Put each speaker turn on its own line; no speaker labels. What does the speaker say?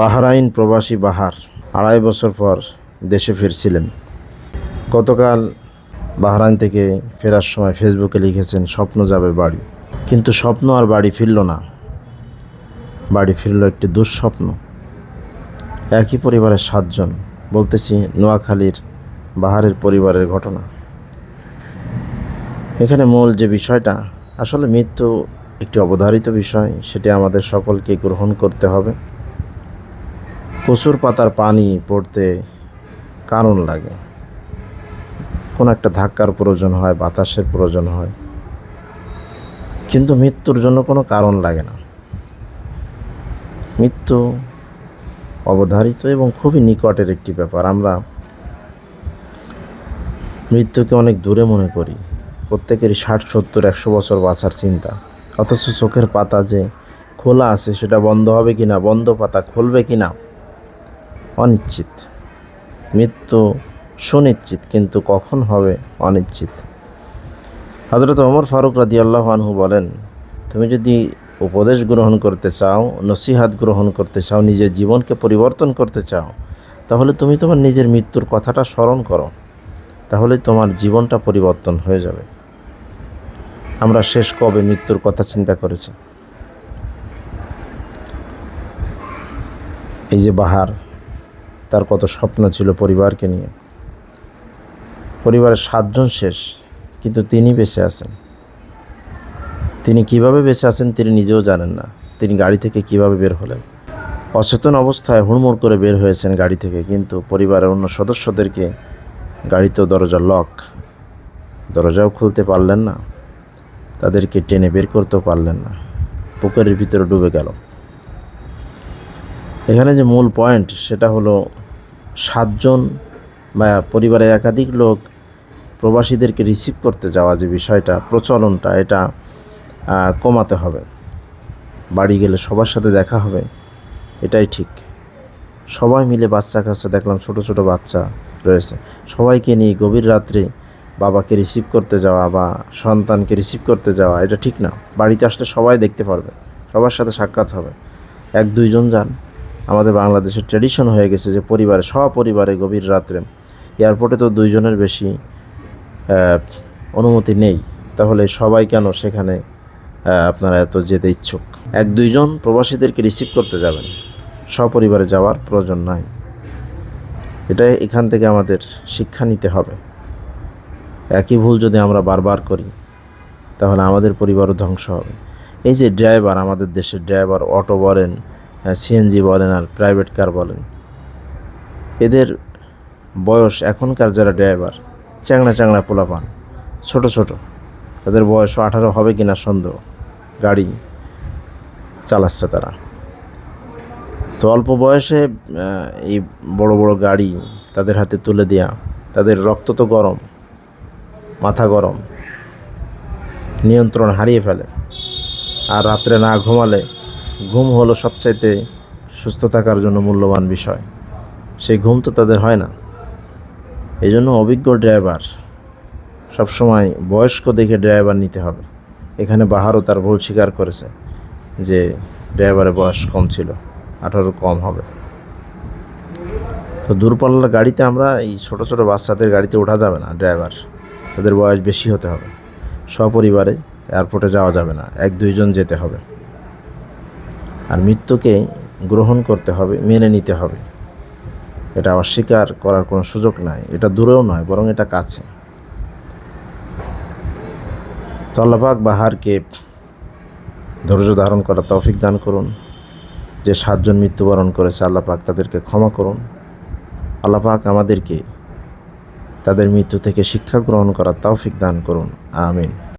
বাহারাইন প্রবাসী বাহার আড়াই বছর পর দেশে ফিরছিলেন। গতকাল বাহরাইন থেকে ফেরার সময় ফেসবুকে লিখেছেন, স্বপ্ন যাবে বাড়ি। কিন্তু স্বপ্ন আর বাড়ি ফিরল না। বাড়ি ফিরল একটি দুঃস্বপ্ন। একই পরিবারের সাতজন, বলতেছি নোয়াখালীর বাহারের পরিবারের ঘটনা। এখানে মূল যে বিষয়টা, আসলে মৃত্যু একটি অবধারিত বিষয়, সেটি আমাদের সকলকে গ্রহণ করতে হবে। কচুর পাতার পানি পড়তে কারণ লাগে। কোনো একটা ধাক্কার প্রয়োজন হয়, বাতাসের প্রয়োজন হয়, কিন্তু মৃত্যুর জন্য কোনো কারণ লাগে না। মৃত্যু অবধারিত এবং খুবই নিকটের একটি ব্যাপার। আমরা মৃত্যুকে অনেক দূরে মনে করি। প্রত্যেকেরই ষাট, সত্তর, একশো বছর বাঁচার চিন্তা। অথচ চোখের পাতা যে খোলা আছে, সেটা বন্ধ হবে কি না বন্ধ পাতা খুলবে কি না অনিশ্চিত। মৃত্যু সুনিশ্চিত, কিন্তু কখন হবে অনিশ্চিত? হজরত ওমর ফারুক রাদি আল্লাহ আনহু বলেন, তুমি যদি উপদেশ গ্রহণ করতে চাও, নসিহাত গ্রহণ করতে চাও, নিজের জীবনকে পরিবর্তন করতে চাও, তাহলে তুমি তোমার নিজের মৃত্যুর কথাটা স্মরণ করো। তাহলে তোমার জীবনটা পরিবর্তন হয়ে যাবে। আমরা শেষ কবে মৃত্যুর কথা চিন্তা করেছি? এই যে বাহার তার কত স্বপ্ন ছিল পরিবারকে নিয়ে। পরিবারের সাতজন শেষ, কিন্তু তিনি বেঁচে আছেন। তিনি কীভাবে বেঁচে আছেন তিনি নিজেও জানেন না। তিনি গাড়ি থেকে কীভাবে বের হলেন? অচেতন অবস্থায় হুড়মুড় করে বের হয়েছেন গাড়ি থেকে, কিন্তু পরিবারের অন্য সদস্যদেরকে গাড়িতেও দরজা লক দরজাও খুলতে পারলেন না। তাদেরকে টেনে বের করতেও পারলেন না। পুকুরের ভিতরে ডুবে গেল। এখানে যে মূল পয়েন্ট সেটা হলো সাতজন বা পরিবারের একাধিক লোক প্রবাসীদেরকে রিসিভ করতে যাওয়া যে বিষয়টা, প্রচলনটা, এটা কমাতে হবে। বাড়ি গেলে সবার সাথে দেখা হবে, এটাই ঠিক। সবাই মিলে বাচ্চা কাচ্চা, দেখলাম ছোট ছোট বাচ্চা রয়েছে। সবাইকে নিয়ে গভীর রাত্রে বাবাকে রিসিভ করতে যাওয়া বা সন্তানকে রিসিভ করতে যাওয়া, এটা ঠিক না। বাড়িতে আসলে সবাই দেখতে পারবে, সবার সাথে সাক্ষাৎ হবে। এক দুইজন যান। আমাদের বাংলাদেশের ট্র্যাডিশন হয়ে গেছে যে পরিবারে, সপরিবারে গভীর রাত্রে এয়ারপোর্টে তো দুইজনের বেশি অনুমতি নেই। তাহলে সবাই কেন সেখানে আপনারা এত যেতে ইচ্ছুক? এক, দুইজন প্রবাসীদেরকে রিসিভ করতে যাবেন। সপরিবারে যাওয়ার প্রয়োজন নাই। এটা এখান থেকে আমাদের শিক্ষা নিতে হবে। একই ভুল যদি আমরা বারবার করি, তাহলে আমাদের পরিবারও ধ্বংস হবে। এই যে ড্রাইভার আমাদের দেশের ড্রাইভার অটো বলেন সিএনজি বলেন আর প্রাইভেট কার বলেন, এদের বয়স এখনকার যারা ড্রাইভার চ্যাংড়া চ্যাংড়া পোলাপান, ছোট ছোট, তাদের বয়স আঠারো হবে কি না সন্দেহ, গাড়ি চালাচ্ছে তারা। তো অল্প বয়সে এই বড় বড় গাড়ি তাদের হাতে তুলে দেয়া, তাদের রক্ত তো গরম, মাথা গরম, নিয়ন্ত্রণ হারিয়ে ফেলে, আর রাত্রে না ঘুমালে ঘুম হলো সবচাইতে সুস্থ থাকার জন্য মূল্যবান বিষয়। সেই ঘুম তো তাদের হয় না। এই জন্য অভিজ্ঞ ড্রাইভার সবসময় বয়স্ক দেখে ড্রাইভার নিতে হবে। এখানে বাহারও তার ভুল স্বীকার করেছে যে ড্রাইভারের বয়স কম ছিল, আঠারো কম হবে। তো দূরপাল্লার গাড়িতে আমরা এই ছোট ছোট বাচ্চাদের গাড়িতে ওঠা যাবে না ড্রাইভার। তাদের বয়স বেশি হতে হবে। সপরিবারে এয়ারপোর্টে যাওয়া যাবে না। এক দুইজন যেতে হবে। আর মৃত্যুকে গ্রহণ করতে হবে, মেনে নিতে হবে। এটা অস্বীকার করার কোনো সুযোগ নাই। এটা দূরেও নয়, বরং এটা কাছে। তো আল্লাপাক বাহারকে ধৈর্য ধারণ করা তৌফিক দান করুন। যে সাতজন মৃত্যুবরণ করেছে আল্লাপাক তাদেরকে ক্ষমা করুন। আল্লাপাক আমাদেরকে তাদের মৃত্যু থেকে শিক্ষা গ্রহণ করার তৌফিক দান করুন। আমিন।